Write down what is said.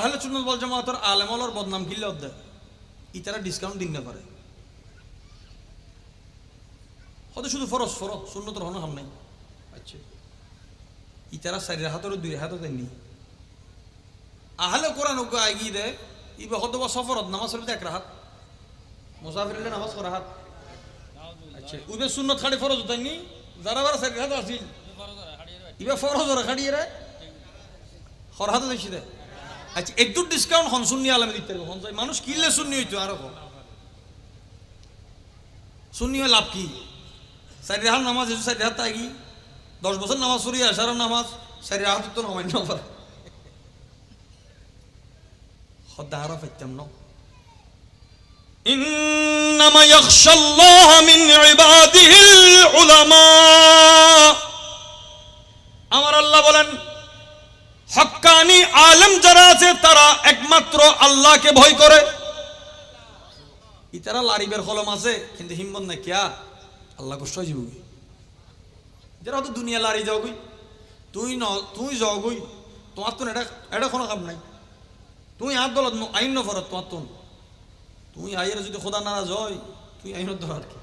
আহলে চুন্নত বল জামাতর আলেমলর বদনাম কিনলে অধ্যায় ইতারা ডিসকাউন্ট দিন না পারে। হয়তো শুধু ফরস ফরস শূন্যতর হন হাম নাই। আচ্ছা। ইতারা চারি হাতর দুই হাতও দেননি আহলে কোরআন ওকে আগিয়ে দেয় ইবে হয়তো বা সফরত নামাজ পড়তে এক রাহাত। মুসাফিরলে নামাজ করা হাত আচ্ছা। উবে শূন্য খাড়ি ফরজ দেননি যারা বার চারি হাত আসিল। ইবে ফরজ ওরা খাড়িয়ে রে। হর হাতে দেখছি দে আচ্ছা একটু ডিসকাউন্ট হন শুনি আলামে দিতে পারবো হন যাই মানুষ কিনলে শুনি হইতো আরো কম শুনি হয় লাভ কি চারি হাত নামাজ এসে চারি হাত তাগি দশ বছর নামাজ পড়ি আসার নামাজ চারি হাত তো নমান্য পারে সদা হারা পাইতাম ন إنما يخشى الله من عباده আলেম যারা আছে, তারা একমাত্র আল্লাহকে ভয় করে। ইতারা লারিবের কলম আছে, কিন্তু হিম্মত নাই কিয়া আল্লাহ কষ্ট যাব যারা তো দুনিয়া লারি যাও গই তুই ন, তুই যাও গই তোমার তো এটা এটা কোনো কাম নাই। তুই হাত দলত আইন ন ফরত তোমার তো। তুই আইয়ের যদি খোদা নারাজ হয়, তুই আইনত ধর আর কি?